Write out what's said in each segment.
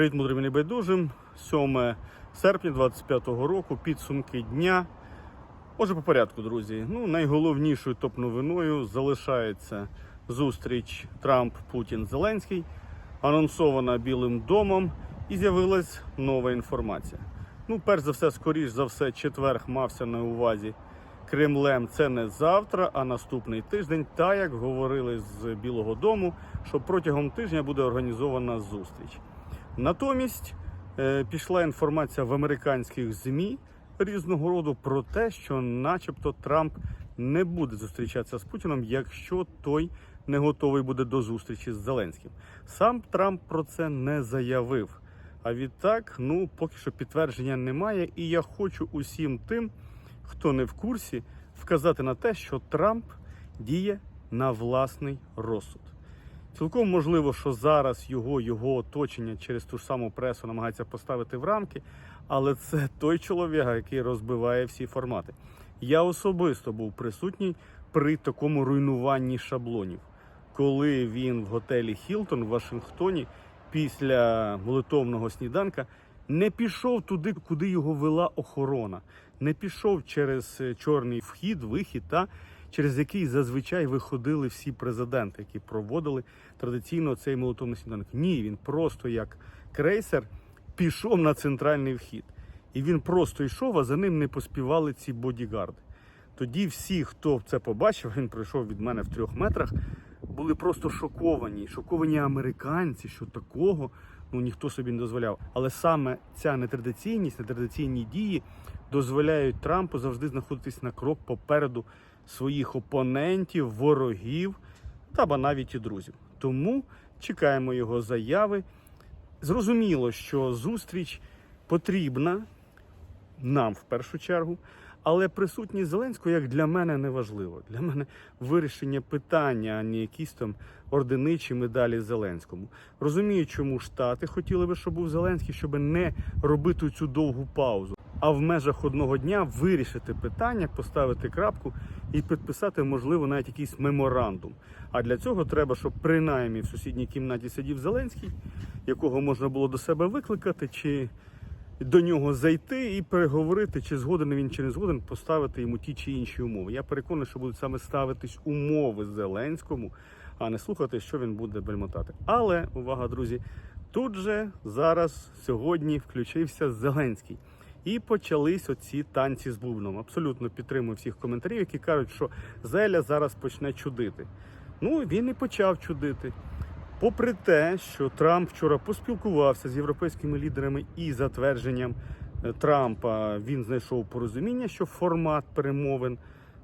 Привіт, мудрим і небайдужим. 7 серпня 25-го року, підсумки дня. Отже, по порядку, друзі. Ну, найголовнішою топ-новиною залишається зустріч Трамп, Путін, Зеленський, анонсована Білим домом, і з'явилась нова інформація. Ну, перш за все, скоріш за все, четверг мався на увазі Кремлем. Це не завтра, а наступний тиждень. Та як говорили з Білого Дому, що протягом тижня буде організована зустріч. Натомість е, пішла інформація в американських ЗМІ різного роду про те, що, начебто, Трамп не буде зустрічатися з Путіном, якщо той не готовий буде до зустрічі з Зеленським. Сам Трамп про це не заявив. А відтак, ну поки що підтвердження немає, і я хочу усім тим, хто не в курсі, вказати на те, що Трамп діє на власний розсуд. Цілком можливо, що зараз його його оточення через ту ж саму пресу намагається поставити в рамки, але це той чоловік, який розбиває всі формати. Я особисто був присутній при такому руйнуванні шаблонів, коли він в готелі Хілтон в Вашингтоні після молитовного сніданка не пішов туди, куди його вела охорона, не пішов через е, чорний вхід, вихід та через який зазвичай виходили всі президенти, які проводили традиційно цей молотовний сніданок. Ні, він просто як крейсер пішов на центральний вхід. І він просто йшов, а за ним не поспівали ці бодігарди. Тоді всі, хто це побачив, він пройшов від мене в трьох метрах, були просто шоковані. Шоковані американці, що такого ну ніхто собі не дозволяв. Але саме ця нетрадиційність, нетрадиційні дії дозволяють Трампу завжди знаходитись на крок попереду своїх опонентів, ворогів та ба навіть і друзів. Тому чекаємо його заяви. Зрозуміло, що зустріч потрібна нам в першу чергу. Але присутність Зеленського, як для мене, не важливо. Для мене вирішення питання, а не якісь там орденичі медалі Зеленському. Розумію, чому Штати хотіли би, щоб був Зеленський, щоб не робити цю довгу паузу, а в межах одного дня вирішити питання, поставити крапку і підписати, можливо, навіть якийсь меморандум. А для цього треба, щоб принаймні в сусідній кімнаті сидів Зеленський, якого можна було до себе викликати, чи до нього зайти і переговорити, чи згоден він чи не згоден, поставити йому ті чи інші умови. Я переконаний, що будуть саме ставитись умови Зеленському, а не слухати, що він буде бельмотати. Але увага, друзі, тут же зараз сьогодні включився Зеленський. І почались оці танці з бубном. Абсолютно підтримую всіх коментарів, які кажуть, що Зеля зараз почне чудити. Ну він і почав чудити. Попри те, що Трамп вчора поспілкувався з європейськими лідерами і затвердженням е, Трампа він знайшов порозуміння, що формат перемовин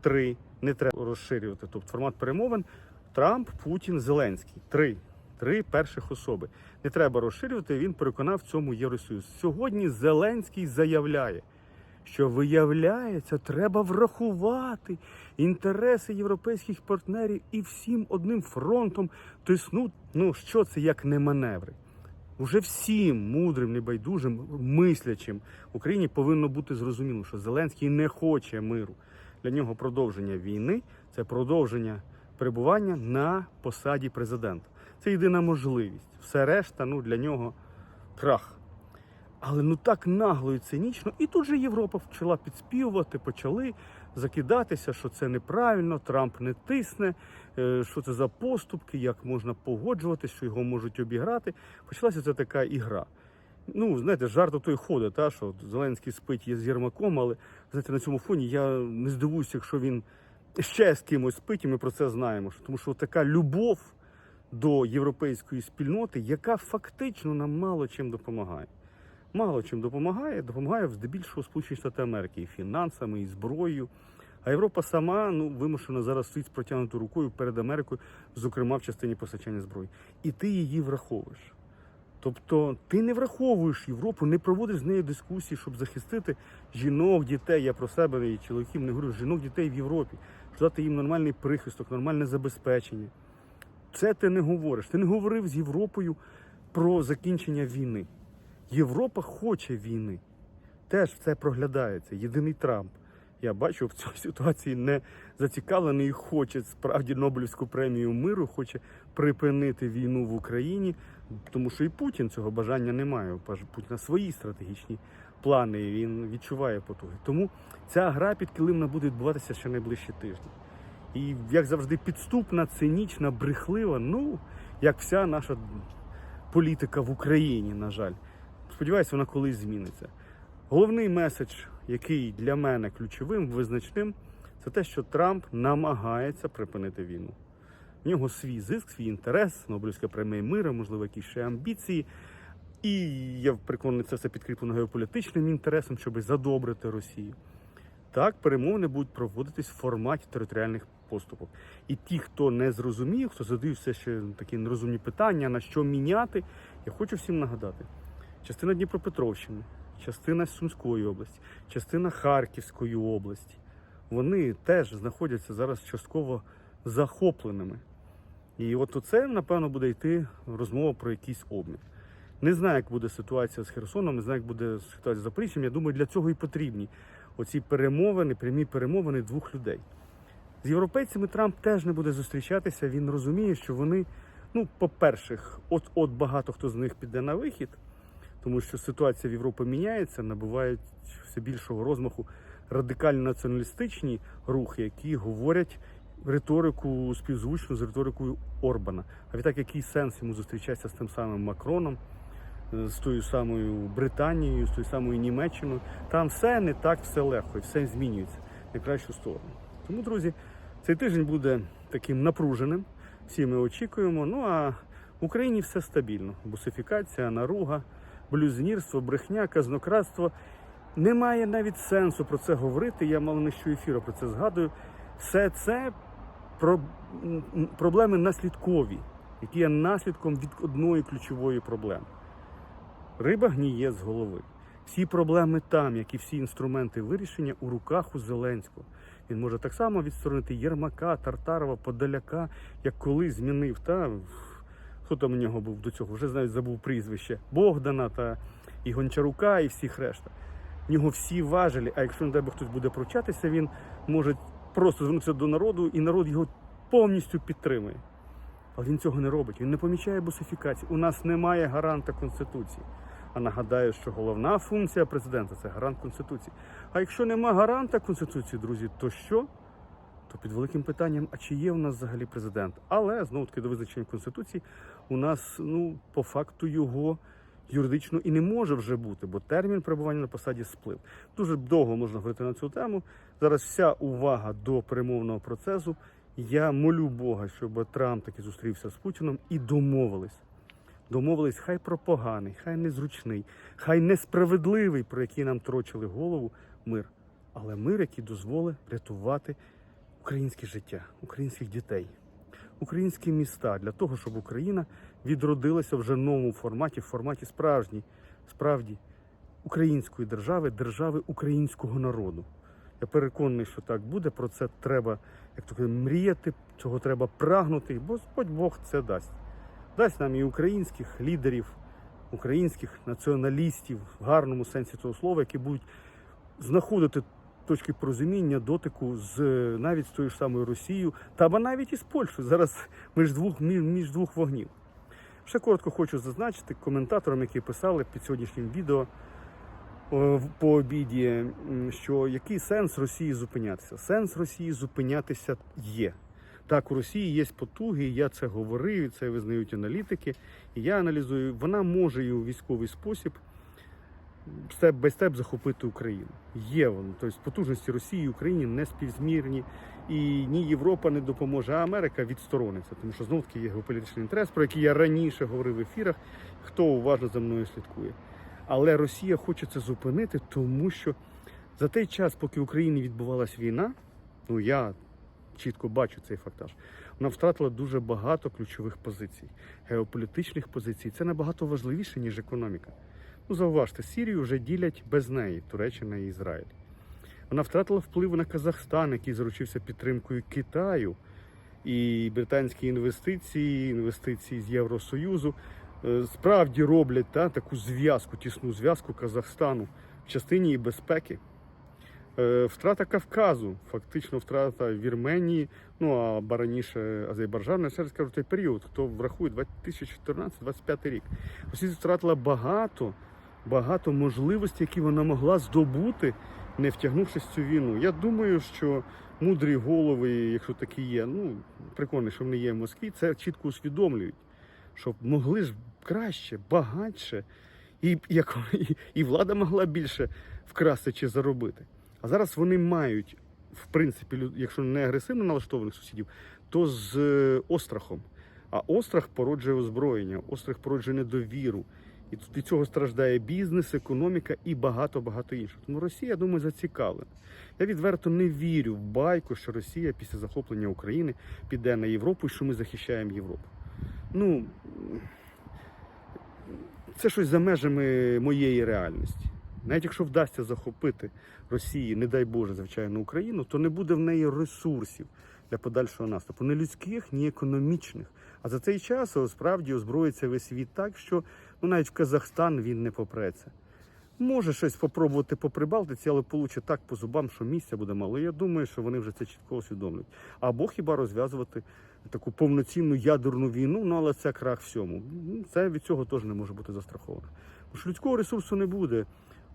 три не треба розширювати. Тобто формат перемовин Трамп, Путін, Зеленський. Три. Три перших особи. Не треба розширювати. Він переконав цьому Євросоюз. Сьогодні Зеленський заявляє, що виявляється, треба врахувати інтереси європейських партнерів і всім одним фронтом тиснуть. Ну що це як не маневри? Уже всім мудрим, небайдужим, мислячим Україні повинно бути зрозуміло, що Зеленський не хоче миру. Для нього продовження війни це продовження перебування на посаді президента. Це єдина можливість. Все решта ну, для нього крах. Але ну так нагло і цинічно. І тут же Європа почала підспівувати, почали закидатися, що це неправильно, Трамп не тисне, е, що це за поступки, як можна погоджуватися, що його можуть обіграти. Почалася ця така ігра. Ну, знаєте, жарт той ходить, та, що Зеленський спить є з Єрмаком, але знаєте, на цьому фоні я не здивуюся, якщо він ще з кимось спить, і ми про це знаємо. Тому що така любов до європейської спільноти, яка фактично нам мало чим допомагає мало чим допомагає. Допомагає здебільшого Сполучені Штати Америки і фінансами, і зброєю. А Європа сама ну вимушена зараз стоїть з протягнутою рукою перед Америкою, зокрема в частині постачання зброї. І ти її враховуєш. Тобто ти не враховуєш Європу, не проводиш з нею дискусії, щоб захистити жінок, дітей. Я про себе і чоловіків не говорю, жінок, дітей в Європі, щоб дати їм нормальний прихисток, нормальне забезпечення. Це ти не говориш. Ти не говорив з Європою про закінчення війни. Європа хоче війни. Теж це проглядається. Єдиний Трамп. Я бачу в цій ситуації не зацікавлений і хоче справді Нобелівську премію миру, хоче припинити війну в Україні, Тому що і Путін цього бажання не має. Путіна свої стратегічні плани, він відчуває потуги. Тому ця гра підкилимна буде відбуватися ще найближчі тижні. І як завжди, підступна, цинічна, брехлива, ну як вся наша політика в Україні, на жаль. Сподіваюся, вона колись зміниться. Головний меседж, який для мене ключовим, визначним, це те, що Трамп намагається припинити війну. В нього свій зиск, свій інтерес, Нобелівська премія миру, можливо, якісь ще амбіції. І я переконаний, це все підкріплено геополітичним інтересом, щоб задобрити Росію. Так, перемовини будуть проводитись в форматі територіальних поступок. І ті, хто не зрозумів, хто задають все ще такі нерозумні питання, на що міняти, я хочу всім нагадати: частина Дніпропетровщини, частина Сумської області, частина Харківської області, вони теж знаходяться зараз частково захопленими. І от оце, напевно, буде йти розмова про якийсь обмін. Не знаю, як буде ситуація з Херсоном, не знаю, як буде ситуація з Запоріжжям. Я думаю, для цього і потрібні оці перемовини, прямі перемовини двох людей. З європейцями Трамп теж не буде зустрічатися. Він розуміє, що вони, ну, по-перше, от-от багато хто з них піде на вихід, тому що ситуація в Європі міняється, набувають все більшого розмаху радикально націоналістичні рухи, які говорять риторику співзвучну з риторикою Орбана. А відтак, який сенс йому зустрічатися з тим самим Макроном, з тою самою Британією, з тою самою Німеччиною? Там все не так, все легко, і все змінюється на кращу сторону. Тому, друзі, цей тиждень буде таким напруженим. Всі ми очікуємо. Ну а в Україні все стабільно. Бусифікація, наруга, блюзнірство, брехня, казнократство. Немає навіть сенсу про це говорити. Я мало не що ефіру про це згадую. Все це про проблеми наслідкові, які є наслідком від одної ключової проблеми. Риба гніє з голови. Всі проблеми там, як і всі інструменти вирішення, у руках у Зеленського. Він може так само відсторонити Єрмака, Тартарова, Подоляка, як колись змінив та хто там у нього був до цього, вже навіть забув прізвище Богдана та і Гончарука, і всіх решта. В нього всі важелі, а якщо не дай Бог хтось буде пручатися, він може просто звернутися до народу, і народ його повністю підтримує. Але він цього не робить. Він не помічає бусифікації. У нас немає гаранта Конституції. А нагадаю, що головна функція президента це гарант Конституції. А якщо нема гаранта Конституції, друзі, то що? То під великим питанням, а чи є у нас взагалі президент? Але знову таки до визначення Конституції у нас ну по факту його юридично і не може вже бути, бо термін перебування на посаді сплив. Дуже довго можна говорити на цю тему. Зараз вся увага до перемовного процесу. Я молю Бога, щоб Трамп таки зустрівся з Путіном і домовились. Домовились, хай про поганий, хай незручний, хай несправедливий, про який нам трочили голову, мир. Але мир, який дозволить врятувати українське життя, українських дітей, українські міста для того, щоб Україна відродилася вже в новому форматі, в форматі справжній, справді української держави, держави українського народу. Я переконаний, що так буде. Про це треба, як то мріяти, цього треба прагнути, бо Господь Бог це дасть. Дасть нам і українських лідерів, українських націоналістів в гарному сенсі цього слова, які будуть знаходити точки порозуміння, дотику з навіть з тою ж самою Росією, та або навіть із Польщею. Зараз між двох між, двох вогнів. Ще коротко хочу зазначити коментаторам, які писали під сьогоднішнім відео по обіді, що який сенс Росії зупинятися? Сенс Росії зупинятися є. Так, у Росії є потуги, я це говорив, це визнають аналітики. І я аналізую, вона може і у військовий спосіб степ бай степ захопити Україну. Є воно. Тобто потужності Росії і Україні не співзмірні, і ні Європа не допоможе, а Америка відсторониться, тому що знов таки є геополітичний інтерес, про який я раніше говорив в ефірах, хто уважно за мною слідкує. Але Росія хоче це зупинити, тому що за той час, поки в Україні відбувалась війна, ну я чітко бачу цей фактаж, вона втратила дуже багато ключових позицій, геополітичних позицій. Це набагато важливіше, ніж економіка. Ну, зауважте, Сірію вже ділять без неї Туреччина і Ізраїль. Вона втратила вплив на Казахстан, який заручився підтримкою Китаю і британські інвестиції, інвестиції з Євросоюзу е, справді роблять та, таку зв'язку, тісну зв'язку Казахстану в частині і безпеки. Е, Втрата Кавказу, фактично втрата Вірменії, ну а раніше Азербайджан, я ще раз кажу, той період, хто врахує 2014-2025 рік. Росія втратила багато, багато можливостей, які вона могла здобути, не втягнувшись в цю війну. Я думаю, що мудрі голови, якщо такі є, ну прикольно, що вони є в Москві, це чітко усвідомлюють, щоб могли ж краще, багатше, і, і, і влада могла більше вкрасти чи заробити. А зараз вони мають, в принципі, якщо не агресивно налаштованих сусідів, то з е, острахом. А острах породжує озброєння, острах породжує недовіру. І від цього страждає бізнес, економіка і багато-багато іншого. Тому Росія, я думаю, зацікавлена. Я відверто не вірю в байку, що Росія після захоплення України піде на Європу і що ми захищаємо Європу. Ну, це щось за межами моєї реальності. Навіть якщо вдасться захопити Росії, не дай Боже, звичайно, Україну, то не буде в неї ресурсів для подальшого наступу. Ні людських, ні економічних. А за цей час справді озброїться весь світ так, що ну, навіть в Казахстан він не попреться. Може щось спробувати по Прибалтиці, але получить так по зубам, що місця буде мало. Я думаю, що вони вже це чітко усвідомлюють. Або хіба розв'язувати таку повноцінну ядерну війну, ну але це крах всьому. Це від цього теж не може бути застраховано. Бо ж людського ресурсу не буде.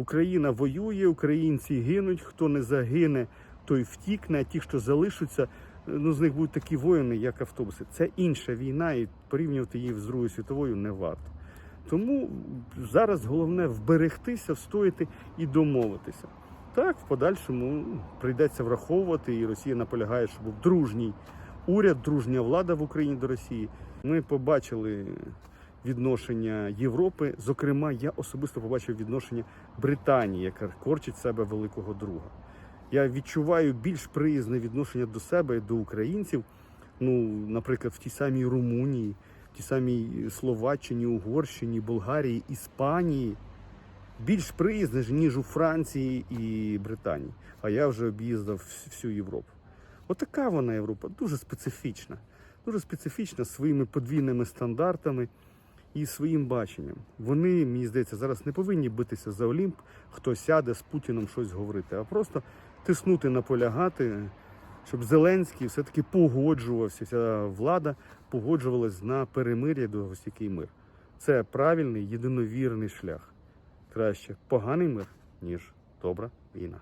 Україна воює, українці гинуть. Хто не загине, той втікне. А ті, що залишаться, ну з них будуть такі воїни, як автобуси. Це інша війна, і порівнювати її з Другою світовою не варто. Тому зараз головне вберегтися, встояти і домовитися. Так, в подальшому ну, прийдеться враховувати, і Росія наполягає, щоб був дружній уряд, дружня влада в Україні до Росії. Ми побачили відношення Європи. Зокрема, я особисто побачив відношення Британії, яка корчить себе великого друга. Я відчуваю більш приязне відношення до себе і до українців. Ну, наприклад, в тій самій Румунії, в тій самій Словаччині, Угорщині, Болгарії, Іспанії. Більш приязне, ніж у Франції і Британії. А я вже об'їздив всю Європу. Отака вона Європа, дуже специфічна. Дуже специфічна своїми подвійними стандартами і своїм баченням. Вони, мені здається, зараз не повинні битися за Олімп, хто сяде з Путіном щось говорити, а просто тиснути, наполягати, щоб Зеленський все-таки погоджувався, вся влада погоджувалась на перемир'я до який мир. Це правильний, єдиновірний шлях. Краще поганий мир, ніж добра війна.